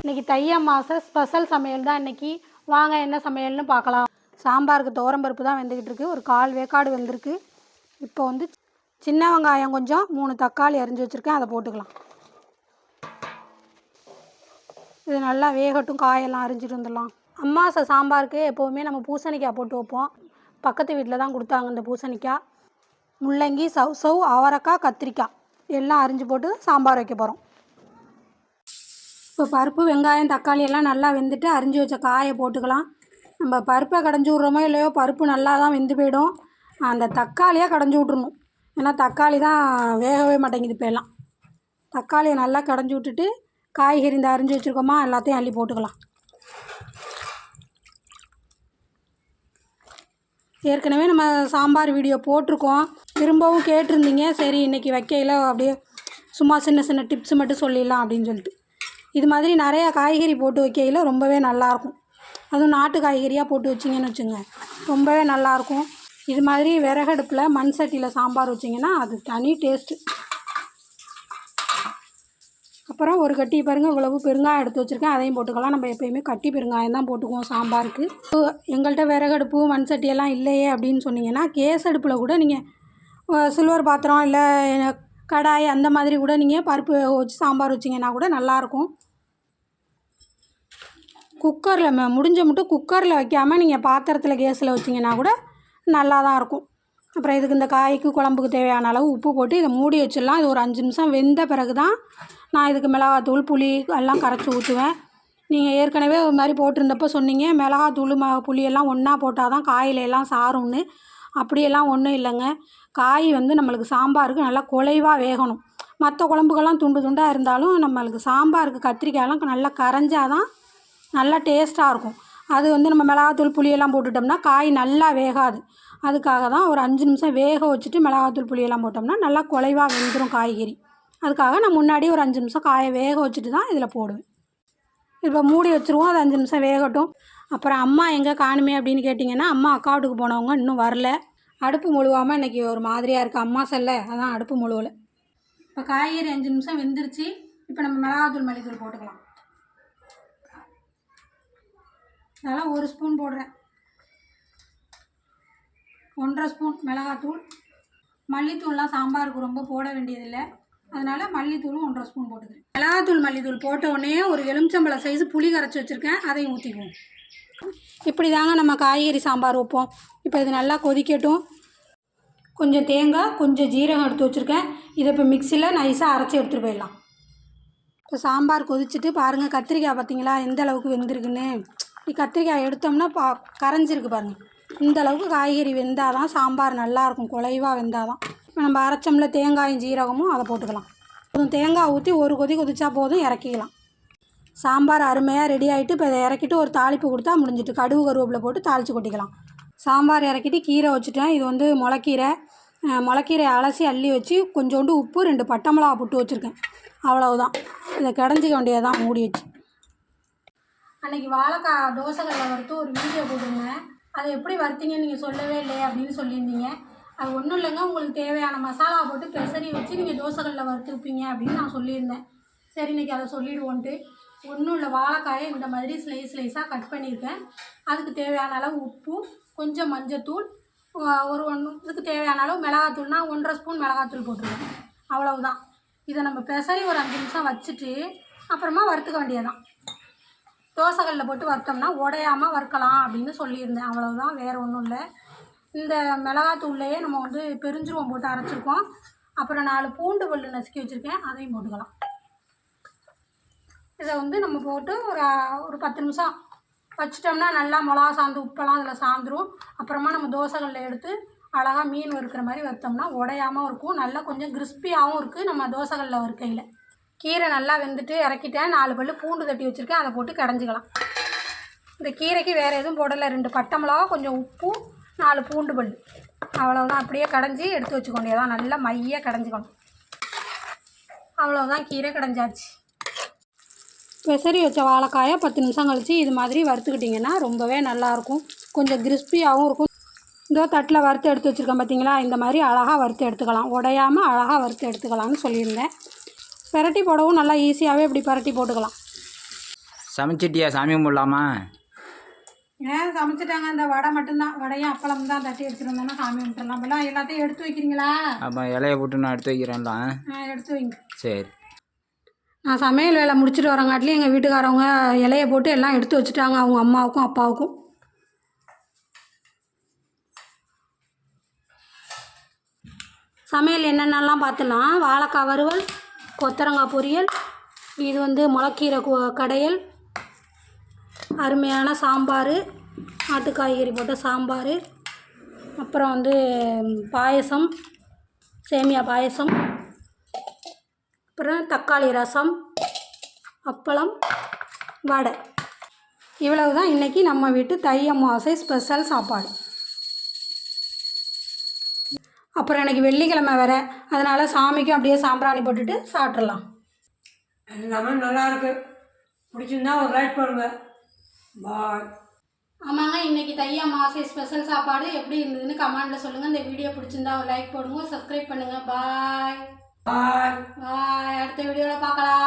இன்னைக்கு தை அமாசை ஸ்பெஷல் சமையல் தான். இன்னைக்கு வாங்க என்ன சமையல்னு பார்க்கலாம். சாம்பாருக்கு தோரம்பருப்பு தான் வெந்துக்கிட்டு இருக்கு. ஒரு கால் வேக்காடு வெந்திருக்கு. இப்போ வந்து சின்ன வெங்காயம் கொஞ்சம் மூணு தக்காளி அரிஞ்சு வச்சுருக்கேன். அதை போட்டுக்கலாம். இது நல்லா வேகட்டும் காயெல்லாம் அரிஞ்சிட்டு வந்துடலாம். அம்மாசை சாம்பாருக்கு எப்போவுமே நம்ம பூசணிக்காய் போட்டு வைப்போம். பக்கத்து வீட்டில் தான் கொடுத்தாங்க இந்த பூசணிக்காய். முள்ளங்கி சவ் சவ் அவரைக்காய் கத்திரிக்காய். எல்லாம் அரிஞ்சு போட்டு சாம்பார் வைக்க போகிறோம் இப்போ பருப்பு வெங்காயம் தக்காளி எல்லாம் நல்லா வெந்துட்டு அரிஞ்சு வச்ச காயை போட்டுக்கலாம். நம்ம பருப்பை கடைஞ்சி விட்றோமோ இல்லையோ பருப்பு நல்லா தான் வெந்து போயிடும். அந்த தக்காளியை கடைஞ்சி விட்றணும் ஏன்னா தக்காளி தான் வேகவே மாட்டேங்குது போயெல்லாம் தக்காளியை நல்லா கடைஞ்சி விட்டுட்டு காய்கறி இந்த அரிஞ்சு வச்சுருக்கோமா எல்லாத்தையும் அள்ளி போட்டுக்கலாம். ஏற்கனவே நம்ம சாம்பார் வீடியோ போட்டிருக்கோம். திரும்பவும் கேட்டிருந்தீங்க. சரி இன்றைக்கி வைக்கையில் அப்படியே சும்மா சின்ன சின்ன டிப்ஸ் மட்டும் சொல்லிடலாம் அப்படின்னு சொல்லிட்டு. இது மாதிரி நிறையா காய்கறி போட்டு வைக்கையில் ரொம்பவே நல்லாயிருக்கும். அதுவும் நாட்டு காய்கறியாக போட்டு வச்சிங்கன்னு வச்சுங்க ரொம்பவே நல்லாயிருக்கும். இது மாதிரி விறகடுப்பில் மண் சட்டியில் சாம்பார் வச்சிங்கன்னா அது தனி டேஸ்ட்டு. அப்புறம் ஒரு கட்டி பாருங்கள் இவ்வளவு பெருங்காயம் எடுத்து வச்சுருக்கேன். அதையும் போட்டுக்கலாம். நம்ம எப்பயுமே கட்டி பெருங்காயம் தான் போட்டுக்குவோம் சாம்பாருக்கு. ஸோ எங்கள்கிட்ட விறகடுப்பு மண் சட்டியெல்லாம் இல்லையே அப்படின்னு சொன்னீங்கன்னா கேஸ் அடுப்பில் கூட நீங்கள் சில்வர் பாத்திரம் இல்லை கடாய் அந்த மாதிரி கூட நீங்கள் பருப்பு வச்சு சாம்பார் வச்சிங்கன்னா கூட நல்லாயிருக்கும். குக்கரில் முடிஞ்ச மட்டும் குக்கரில் வைக்காமல் நீங்கள் பாத்திரத்தில் கேஸில் வச்சிங்கன்னா கூட நல்லா தான் இருக்கும். அப்புறம் இதுக்கு இந்த காய்க்கு குழம்புக்கு தேவையான அளவு உப்பு போட்டு இதை மூடி வச்சிடலாம். இது ஒரு அஞ்சு நிமிஷம் வெந்த பிறகு தான் நான் இதுக்கு மிளகாத்தூள் புளி எல்லாம் கரைச்சி ஊற்றுவேன் நீங்கள் ஏற்கனவே ஒரு மாதிரி போட்டிருந்தப்போ சொன்னீங்க மிளகாத்தூள் ம புளியெல்லாம் ஒன்றா போட்டால் தான் காயில எல்லாம் சாரும்னு. அப்படியெல்லாம் ஒன்றும் இல்லைங்க. காய் வந்து நம்மளுக்கு சாம்பாருக்கு நல்லா குலைவாக வேகணும். மற்ற குழம்புகள்லாம் துண்டு துண்டாக இருந்தாலும் நம்மளுக்கு சாம்பாருக்கு கத்திரிக்காயெல்லாம் நல்லா கரைஞ்சாதான் நல்லா டேஸ்ட்டாக இருக்கும். அது வந்து நம்ம மிளகாத்தூள் புளியெல்லாம் போட்டுட்டோம்னா காய் நல்லா வேகாது. அதுக்காக தான் ஒரு அஞ்சு நிமிஷம் வேக வச்சுட்டு மிளகாத்தூள் புளியெல்லாம் போட்டோம்னா நல்லா குலைவாக வெந்துடும் காய்கறி. அதுக்காக நான் முன்னாடி ஒரு அஞ்சு நிமிஷம் காயை வேக வச்சுட்டு தான் இதில் போடுவேன். இப்போ மூடி வச்சுருவோம் அது அஞ்சு நிமிஷம் வேகட்டும். அப்புறம் அம்மா எங்கே காணுமே அப்படின்னு கேட்டிங்கன்னா அம்மா அக்கா வீட்டுக்கு போனவங்க இன்னும் வரல. அடுப்பு முழுவாமல் இன்றைக்கி ஒரு மாதிரியாக இருக்குது அம்மா செல்ல அதான் அடுப்பு முழுவலை. இப்போ காய்கறி அஞ்சு நிமிஷம் வெந்துருச்சு. இப்போ நம்ம மிளகாத்தூள் மல்லித்தூள் போட்டுக்கலாம். அதெல்லாம் ஒரு ஸ்பூன் போடுறேன். ஒன்றரை ஸ்பூன் மிளகாத்தூள். மல்லித்தூள்லாம் சாம்பாருக்கு ரொம்ப போட வேண்டியதில்லை. அதனால் மல்லித்தூளும் ஒன்றரை ஸ்பூன் போட்டுக்கிறேன். மிளகாத்தூள் மல்லித்தூள் போட்ட உடனே ஒரு எலுமிச்சம்பழம் சைஸ் புளி கரைச்சி வச்சுருக்கேன். அதையும் ஊற்றிக்குவோம் இப்படி தாங்க நம்ம காய்கறி சாம்பார் வைப்போம். இப்போ இது நல்லா கொதிக்கட்டும். கொஞ்சம் தேங்காய் கொஞ்சம் ஜீரகம் எடுத்து வச்சுருக்கேன். இதை இப்போ மிக்சியில் நைஸாக அரைச்சி எடுத்துகிட்டு போயிடலாம். இப்போ சாம்பார் கொதிச்சுட்டு பாருங்கள் கத்திரிக்காய் பார்த்தீங்களா? எந்த அளவுக்கு வெந்திருக்குன்னு. கத்திரிக்காய் எடுத்தோம்னா பா கரைஞ்சிருக்கு பாருங்கள் இந்த அளவுக்கு காய்கறி வெந்தால் தான் சாம்பார் நல்லாயிருக்கும் குலைவாக வெந்தால் தான் இப்போ நம்ம அரைச்சோம்ல தேங்காயும் ஜீரகமும் அதை போட்டுக்கலாம். கொஞ்சம் தேங்காய் ஊற்றி ஒரு கொதி கொதிச்சா போதும் இறக்கிக்கலாம். சாம்பார் அருமையாக ரெடி ஆகிட்டு இப்போ இதை இறக்கிட்டு ஒரு தாளிப்பு கொடுத்தா முடிஞ்சிட்டு கடுகு கருவேப்பிலை போட்டு தாளித்து கொட்டிக்கலாம். சாம்பார் இறக்கிட்டு கீரை வச்சுட்டேன். இது வந்து முளைக்கீரை. அஹ் முளைக்கீரையை அலசி அள்ளி வச்சு கொஞ்சோண்டு உப்பு ரெண்டு பட்டை மிளகா போட்டு வச்சுருக்கேன். அவ்வளவுதான். இதை கிடஞ்சிக்க வேண்டியதான் மூடி வச்சு. அன்னைக்கு வாழைக்காய் தோசைகளில் வறுத்து ஒரு வீடியோ போட்டிருந்தேன். அதை எப்படி வறுத்தீங்கன்னு நீங்கள் சொல்லவே இல்லையே அப்படின்னு சொல்லியிருந்தீங்க. அது ஒன்றும் இல்லைங்க உங்களுக்கு தேவையான மசாலா போட்டு பெசரி வச்சு நீங்கள் தோசைகளில் வறுத்துருப்பீங்க அப்படின்னு நான் சொல்லியிருந்தேன். சரி இன்னைக்கு அதை சொல்லிடுவோன்ட்டு. ஒன்றும் இல்லை வாழைக்காயை இந்த மாதிரி ஸ்லைஸ் ஸ்லைஸாக கட் பண்ணியிருக்கேன். அதுக்கு தேவையான அளவு உப்பு கொஞ்சம் மஞ்சத்தூள் ஒரு ஒன்று இதுக்கு தேவையான அளவு மிளகாத்தூள்னா ஒன்றரை ஸ்பூன் மிளகாத்தூள் போட்டுருவேன். அவ்வளவுதான். இதை நம்ம பெசரி ஒரு அஞ்சு நிமிஷம் வச்சுட்டு அப்புறமா வறுத்துக்க வேண்டியதான் தோசைகளில் போட்டு வறுத்தோம்னா உடையாமல் வறுக்கலாம் அப்படின்னு சொல்லியிருந்தேன். அவ்வளோதான் வேறு ஒன்றும் இல்லை. இந்த மிளகாத்தூள்லையே நம்ம வந்து பெருஞ்சீரகம் போட்டு அரைச்சிருக்கோம். அப்புறம் நாலு பூண்டு பல்லு நசுக்கி வச்சுருக்கேன். அதையும் போட்டுக்கலாம். இதை வந்து நம்ம போட்டு ஒரு ஒரு பத்து நிமிஷம் வச்சிட்டோம்னா நல்லா மிளகா சாந்து உப்பெல்லாம் அதில் சாந்துரும். அப்புறமா நம்ம தோசைகளில் எடுத்து அழகாக மீன் வறுக்கிற மாதிரி வறுத்தோம்னா உடையாமல் இருக்கும். நல்லா கொஞ்சம் கிறிஸ்பியாகவும் இருக்குது நம்ம தோசைகளில் வறுக்கையில். கீரை நல்லா வெந்துட்டு இறக்கிட்டேன். நாலு பல்லு பூண்டு தட்டி வச்சுருக்கேன். அதை போட்டு கடைஞ்சிக்கலாம். இந்த கீரைக்கு வேறு எதுவும் போடலை. ரெண்டு பட்டை மிளகா கொஞ்சம் உப்பு நாலு பூண்டு பல் அவ்வளோதான் அப்படியே கடைஞ்சி எடுத்து வச்சுக்க தான் நல்லா மையாக கடைஞ்சிக்கணும். அவ்வளோதான் கீரை கடைஞ்சாச்சு. பெசரி வச்ச வாழைக்காயை பத்து நிமிஷம் கழித்து இது மாதிரி வறுத்துக்கிட்டிங்கன்னா ரொம்பவே நல்லாயிருக்கும் கொஞ்சம் கிறிஸ்பியாகவும் இருக்கும். இதோ தட்டில் வறுத்து எடுத்து வச்சுருக்கேன் பார்த்தீங்களா இந்த மாதிரி அழகாக வறுத்து எடுத்துக்கலாம். உடையாமல் அழகாக வறுத்து எடுத்துக்கலாம்னு சொல்லியிருந்தேன். பிரட்டி போடவும் நல்லா ஈஸியாகவே இப்படி பிரட்டி போட்டுக்கலாம். சமைச்சிட்டியா? சாமி கும்பிடலாமா ஏன் சமைச்சிட்டாங்க. இந்த வடை மட்டும்தான். வடையும் அப்பளம் தான் தட்டி எடுத்துகிட்டு சாமி கும்பிட்டுலாம் அப்போல்லாம் எல்லாத்தையும் எடுத்து வைக்கிறீங்களா? அப்போ இலைய போட்டு நான் எடுத்து வைக்கிறேன்லாம் ஆ எடுத்து வைங்க. சரி. நான் சமையல் வேலை முடிச்சுட்டு வரங்காட்டிலையும் எங்கள் வீட்டுக்காரவங்க இலைய போட்டு எல்லாம் எடுத்து வச்சுட்டாங்க. அவங்க அம்மாவுக்கும் அப்பாவுக்கும். சமையல் என்னென்னலாம் பார்த்துலாம் வாழைக்காய் வறுவல் கொத்தரங்காய் பொரியல் இது வந்து முளக்கீரை கடையல் அருமையான சாம்பார் நாட்டு காய்கறி போட்ட சாம்பார் அப்புறம் வந்து பாயசம் சேமியா பாயசம் அப்புறம் தக்காளி ரசம் அப்பளம் வடை. இவ்வளவு தான் இன்றைக்கி நம்ம வீட்டு தை அமாவாசை ஸ்பெஷல் சாப்பாடு. அப்புறம் எனக்கு வெள்ளிக்கிழமை வேற. அதனால் சாமிக்கும் அப்படியே சாம்பிராணி போட்டுட்டு சாப்பிட்றலாம் எல்லாமே நல்லா இருக்கு. பிடிச்சிருந்தா ஒரு லைக் பண்ணுங்க. பாய் ஆமாங்க இன்றைக்கி தை அமாவாசை ஸ்பெஷல் சாப்பாடு எப்படி இருந்ததுன்னு கமெண்டில் சொல்லுங்கள் இந்த வீடியோ பிடிச்சிருந்தா ஒரு லைக் போடுங்க சப்ஸ்கிரைப் பண்ணுங்கள் பாய் பாய் பாய் அடுத்த வீடியோவில் பார்க்கலாம்.